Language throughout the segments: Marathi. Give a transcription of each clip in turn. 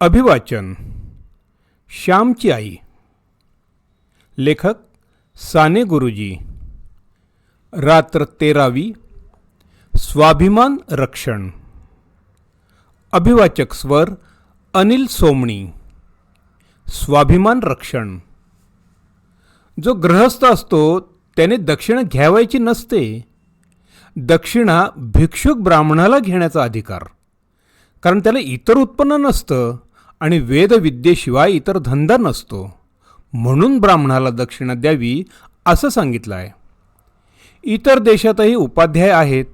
अभिवाचन. श्यामची आई. लेखक साने गुरुजी. रात्र तेरावी. स्वाभिमान रक्षण. अभिवाचक स्वर अनिल सोमणी. स्वाभिमान रक्षण. जो गृहस्थ असतो त्याने दक्षिणा घ्यावायची नसते. दक्षिणा भिक्षुक ब्राह्मणाला घेण्याचा अधिकार. कारण त्याला इतर उत्पन्न नसतं. आणि वेदविद्येशिवाय इतर धंदा नसतो. म्हणून ब्राह्मणाला दक्षिणा द्यावी असं सांगितलं आहे इतर देशातही उपाध्याय आहेत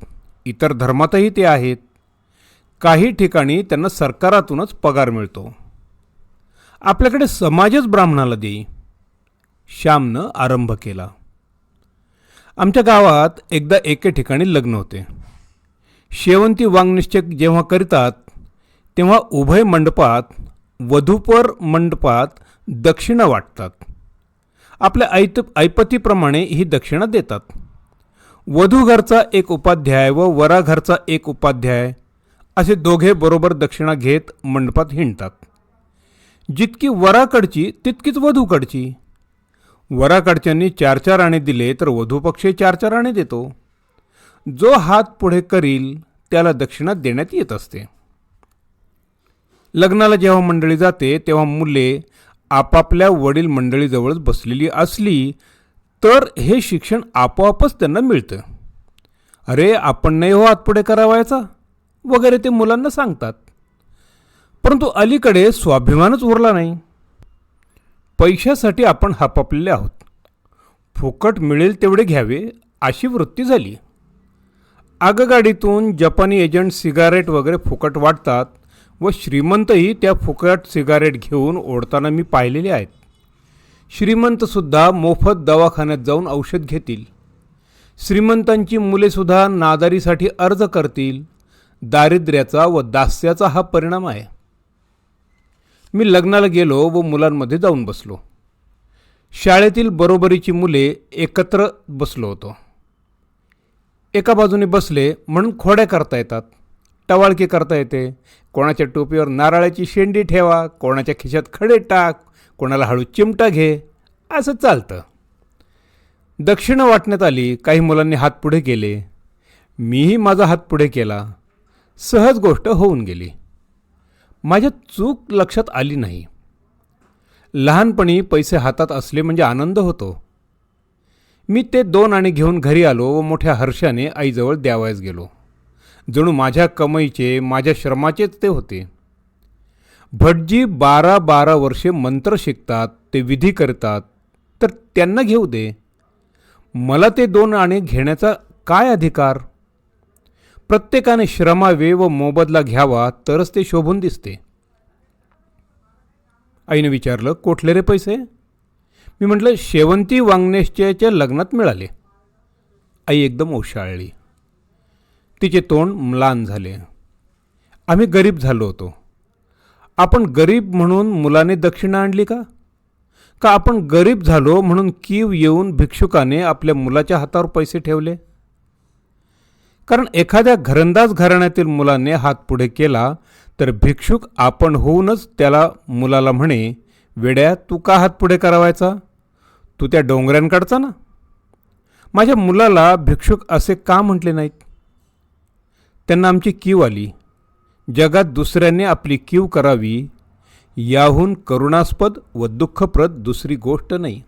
इतर धर्मातही ते आहेत. काही ठिकाणी त्यांना सरकारातूनच पगार मिळतो. आपल्याकडे समाजच ब्राह्मणाला देई. श्यामनं आरंभ केला. आमच्या गावात एकदा एके ठिकाणी लग्न होते. शेवंती वांगनिश्चय जेव्हा करतात तेव्हा उभय मंडपात वधूपर मंडपात दक्षिणा वाटतात. आपल्या ऐत ऐपतीप्रमाणे ही दक्षिणा देतात. वधू घरचा एक उपाध्याय व वराघरचा एक उपाध्याय असे दोघे बरोबर दक्षिणा घेत मंडपात हिंडतात. जितकी वराकडची तितकीच वधूकडची. वराकडच्यांनी चार चार आणे दिले तर वधूपक्षी चार चार आणे देतो. जो हात पुढे करील त्याला दक्षिणा देण्यात येत असते. लग्नाला जेव्हा मंडळी जाते तेव्हा मुले आपापल्या वडील मंडळीजवळच बसलेली असली तर हे शिक्षण आपोआपच त्यांना मिळतं. अरे आपण नाही हो हातपुढे करावायचा? वगैरे ते मुलांना सांगतात. परंतु अलीकडे स्वाभिमानच उरला नाही. पैशासाठी आपण हापापलेले आहोत. फुकट मिळेल तेवढे घ्यावे अशी वृत्ती झाली. आगगाडीतून जपानी एजंट सिगारेट वगैरे फुकट वाटतात. व श्रीमंतही त्या फुकट सिगारेट घेऊन ओढताना मी पाहिलेले आहेत. श्रीमंतसुद्धा मोफत दवाखान्यात जाऊन औषध घेतील. श्रीमंतांची मुलेसुद्धा नादारीसाठी अर्ज करतील. दारिद्र्याचा व दास्याचा हा परिणाम आहे. मी लग्नाला गेलो व मुलांमध्ये जाऊन बसलो. शाळेतील बरोबरीची मुले एकत्र बसलो होतो. एका बाजूने बसले म्हणून खोड्या करता येतात. टवाळकी करता येते. कोणाच्या टोपीवर नारळाची शेंडी ठेवा कोणाच्या खिशात खडे टाक कोणाला हळू चिमटा घे असं चालतं. दक्षिणा वाटण्यात आली काही मुलांनी हात पुढे केले. मीही माझा हात पुढे केला. सहज गोष्ट होऊन गेली. माझ्या चूक लक्षात आली नाही. लहानपणी पैसे हातात असले म्हणजे आनंद होतो. मी ते दोन आणि घेऊन घरी आलो व मोठ्या हर्षाने आईजवळ द्यावयास गेलो. जणू माझ्या कमाईचे माझ्या श्रमाचेच ते होते. भटजी बारा बारा वर्षे मंत्र शिकतात ते विधी करतात तर त्यांना घेऊ दे. मला ते दोन आणे घेण्याचा काय अधिकार? प्रत्येकाने श्रमावे व मोबदला घ्यावा तरच ते शोभून दिसते. आईने विचारलं कोठले रे पैसे? मी म्हटलं शेवंती वांगणेशच्या लग्नात मिळाले. आई एकदम ओशाळली. तिचे तोंड म्लान झाले. आम्ही गरीब झालो होतो. आपण गरीब म्हणून मुलाने दक्षिणा आणली का? का आपण गरीब झालो म्हणून कीव येऊन भिक्षुकाने आपल्या मुलाच्या हातावर पैसे ठेवले? कारण एखाद्या घरंदाज घराण्यातील मुलाने हात पुढे केला तर भिक्षुक आपण होऊनच त्याला मुलाला म्हणे वेड्या तू का हात पुढे करावायचा? तू त्या डोंगऱ्यांकडचा ना? माझ्या मुलाला भिक्षुक असे का म्हटले नाहीत? त्यांना आमची कीव आली. जगात दुसऱ्याने आपली कीव करावी याहून करुणास्पद व दुःखप्रद दुसरी गोष्ट नाही.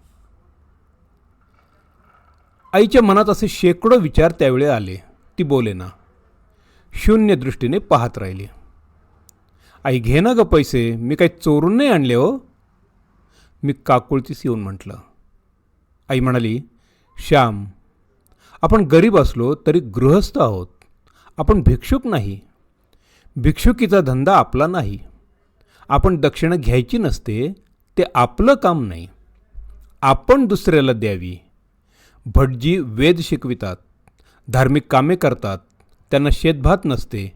आईच्या मनात असे शेकडो विचार त्यावेळी आले. ती बोले ना शून्य दृष्टीने पाहत राहिली. आई घे ना ग पैसे. मी काही चोरून नाही आणले हो. मी काकुळतीस येऊन म्हटलं. आई म्हणाली श्याम आपण गरीब असलो तरी गृहस्थ आहोत. आपण भिक्षुक नाही. भिक्षुकीचा धंदा आपला नाही. आपण दक्षिणा घ्यायची नसते ते आपलं काम नाही. आपण दुसऱ्याला द्यावी. भटजी वेद शिकवितात धार्मिक कामे करतात त्यांना शेतभात नसते.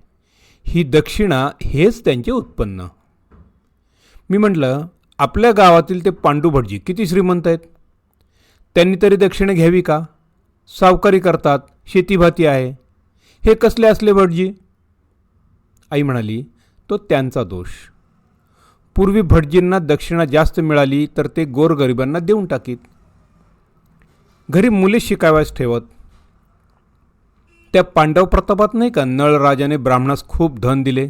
ही दक्षिणा हेच त्यांचे उत्पन्न. मी म्हटलं आपल्या गावातील ते पांडू भटजी किती श्रीमंत आहेत? त्यांनी तरी दक्षिणा घ्यावी का? सावकारी करतात शेतीभाती आहे. हे कसले असले भटजी? आई म्हणाली तो त्यांचा दोष. पूर्वी भटजींना दक्षिणा जास्त मिळाली तर ते गोरगरिबांना देऊन टाकीत. घरी मुले शिकाव्यास ठेवत. त्या पांडव प्रतापात नाही का नळराजाने ब्राह्मणास खूप धन दिले?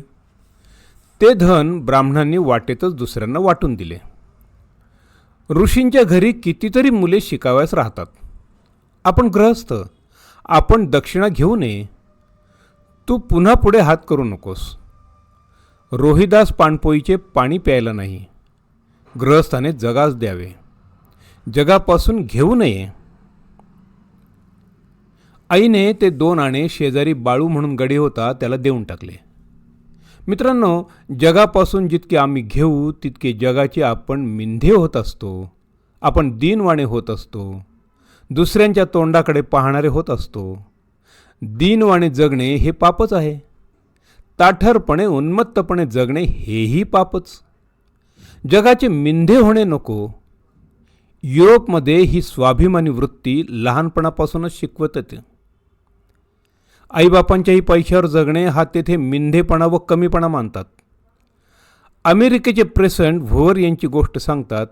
ते धन ब्राह्मणांनी वाटेतच दुसऱ्यांना वाटून दिले. ऋषींच्या घरी कितीतरी मुले शिकाव्यास राहतात. आपण ग्रहस्थ आपण दक्षिणा घेऊ नये तू पुन्हा पुढे हात करू नकोस. रोहिदास पाणपोईचे पाणी प्यायला नाही. ग्रहस्थाने जगास द्यावे. जगापासून घेऊ नये. आईने ते दोन आणे शेजारी बाळू म्हणून गडी होता त्याला देऊन टाकले. मित्रांनो जगापासून जितके आम्ही घेऊ तितके जगाचे आपण मिंधे होत असतो. आपण दीनवाणे होत असतो. दुसऱ्यांच्या तोंडाकडे पाहणारे होत असतो. दीनवाणे जगणे हे पापच आहे. ताठरपणे उन्मत्तपणे जगणे हेही पापच. जगाचे मिंधे होणे नको. युरोपमध्ये ही स्वाभिमानी वृत्ती लहानपणापासूनच शिकवत येते. आईबापांच्याही पैशावर जगणे हा तेथे मिंधेपणा व कमीपणा मानतात. अमेरिकेचे प्रेसिडेंट व्होवर यांची गोष्ट सांगतात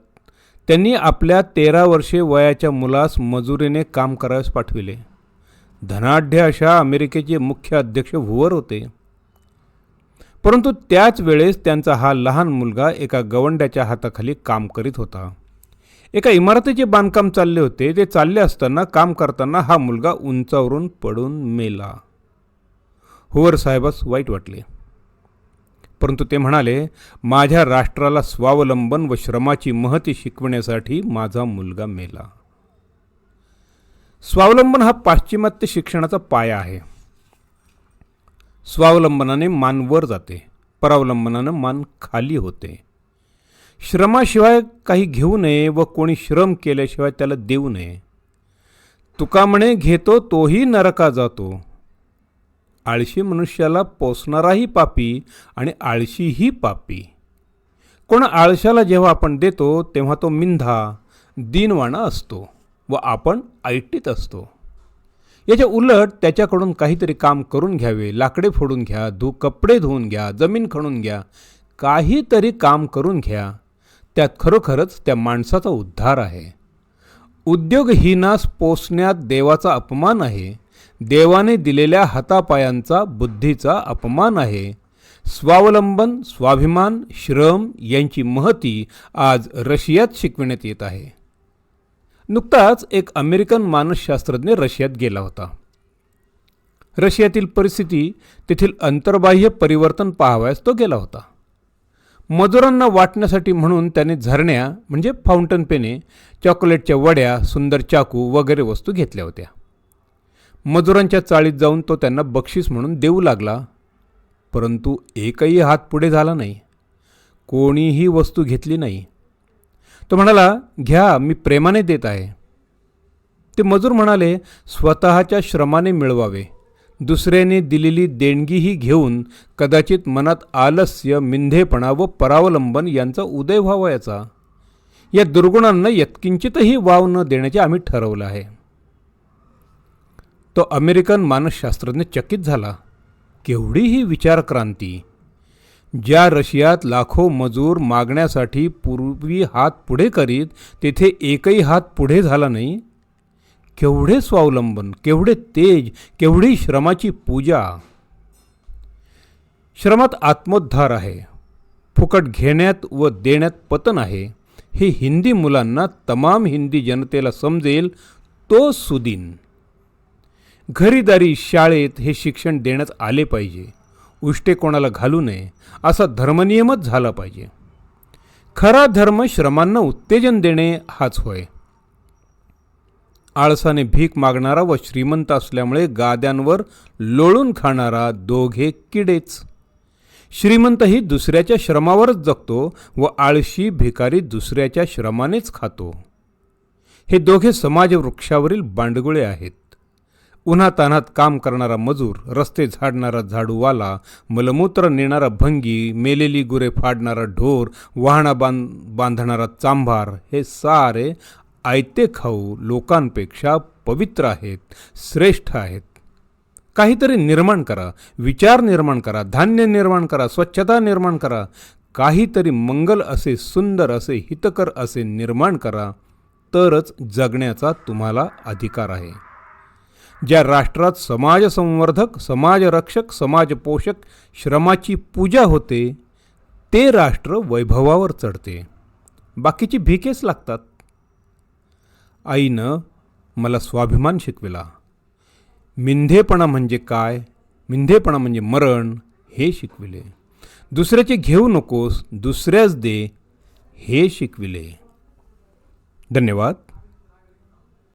त्यांनी आपल्या तेरा वर्षे वयाच्या मुलास मजुरीने काम करावयास पाठविले. धनाढ्य अशा अमेरिकेचे मुख्य अध्यक्ष व्होवर होते. परंतु त्याच वेळेस त्यांचा हा लहान मुलगा एका गवंड्याच्या हाताखाली काम करीत होता. एका इमारतीचे बांधकाम चालले होते. ते चालले असताना काम करताना हा मुलगा उंचावरून पडून मेला. हुवर साहेबास वाईट वाटले. परंतु ते म्हणाले माझ्या राष्ट्राला स्वावलंबन व श्रमाची महती शिकवण्यासाठी माझा मुलगा मेला. स्वावलंबन हा पाश्चिमात्य शिक्षणाचा पाया आहे. स्वावलंबनाने मान वर जाते परावलंबनानं मान खाली होते. श्रमाशिवाय काही घेऊ नये व कोणी श्रम केल्याशिवाय त्याला देऊ नये. तुका म्हणे घेतो तोही नरका जातो. आळशी मनुष्याला पोसणाराही पापी आणि आळशीही पापी. कोण आळशाला जेव्हा आपण देतो तेव्हा तो मिंधा दीनवाणा असतो. व आपण ऐटीत असतो. याच्या उलट त्याच्याकडून काहीतरी काम करून घ्यावे लाकडे फोडून घ्या धु कपडे धुवून घ्या जमीन खणून घ्या काहीतरी काम करून घ्या. त्यात खरोखरच त्या माणसाचा उद्धार आहे. उद्योगहीनास पोसण्यात देवाचा अपमान आहे. देवाने दिलेल्या हातापायांचा बुद्धीचा अपमान आहे. स्वावलंबन स्वाभिमान श्रम यांची महती आज रशियात शिकविण्यात येत आहे. नुकताच एक अमेरिकन मानसशास्त्रज्ञ रशियात गेला होता. रशियातील परिस्थिती तेथील अंतर्बाह्य परिवर्तन पाहावयास तो गेला होता. मजुरांना वाटण्यासाठी म्हणून त्याने झरण्या म्हणजे फाउंटन पेने चॉकलेटच्या वड्या सुंदर चाकू वगैरे वस्तू घेतल्या होत्या. मजुरांच्या चाळीत जाऊन तो त्यांना बक्षीस म्हणून देऊ लागला. परंतु एकही हात पुढे झाला नाही. कोणीही वस्तू घेतली नाही. तो म्हणाला घ्या मी प्रेमाने देत आहे. ते मजूर म्हणाले स्वतःच्या श्रमाने मिळवावे. दुसऱ्याने दिलेली देणगीही घेऊन कदाचित मनात आलस्य मिंधेपणा व परावलंबन यांचा उदय व्हावयाचा. या दुर्गुणांना यत्किंचितही वाव न देण्याचे आम्ही ठरवलं आहे. तो अमेरिकन मानसशास्त्रज्ञ चकित झाला. केवढी ही विचारक्रांती! ज्या रशियात लाखो मजूर मागण्यासाठी पूर्वी हात पुढे करीत तेथे एकही हात पुढे झाला नाही. केवढे स्वावलंबन केवढे तेज केवढी श्रमाची पूजा. श्रमात आत्मोद्धार आहे. फुकट घेण्यात व देण्यात पतन आहे. हे हिंदी मुलांना तमाम हिंदी जनतेला समजेल तो सुदीन. घरीदारी शाळेत हे शिक्षण देण्यात आले पाहिजे. उष्टे कोणाला घालू नये असा धर्मनियमच झाला पाहिजे. खरा धर्म श्रमांना उत्तेजन देणे हाच होय. आळसाने भीक मागणारा व श्रीमंत असल्यामुळे गाद्यांवर लोळून खाणारा दोघे किडेच. श्रीमंतही दुसऱ्याच्या श्रमावरच जगतो व आळशी भिकारी दुसऱ्याच्या श्रमानेच खातो. हे दोघे समाजवृक्षावरील बांडगुळे आहेत. उन्हातान्हात काम करणारा मजूर रस्ते झाडणारा झाडूवाला मलमूत्र नेणारा भंगी मेलेली गुरे फाडणारा ढोर वाहना बांध बांधणारा चांभार हे सारे आयते खाऊ लोकांपेक्षा पवित्र आहेत श्रेष्ठ आहेत. काहीतरी निर्माण करा विचार निर्माण करा धान्य निर्माण करा स्वच्छता निर्माण करा काहीतरी मंगल असे सुंदर असे हितकर असे निर्माण करा तरच जगण्याचा तुम्हाला अधिकार आहे. ज्या राष्ट्रात समाजसंवर्धक समाजरक्षक समाजपोषक श्रमाची पूजा होते ते राष्ट्र वैभवावर चढते. बाकीची भिकेच लागतात. आईनं मला स्वाभिमान शिकविला. मिंधेपणा म्हणजे काय? मिंधेपणा म्हणजे मरण हे शिकविले. दुसऱ्याचे घेऊ नकोस दुसऱ्याच दे हे शिकविले. धन्यवाद.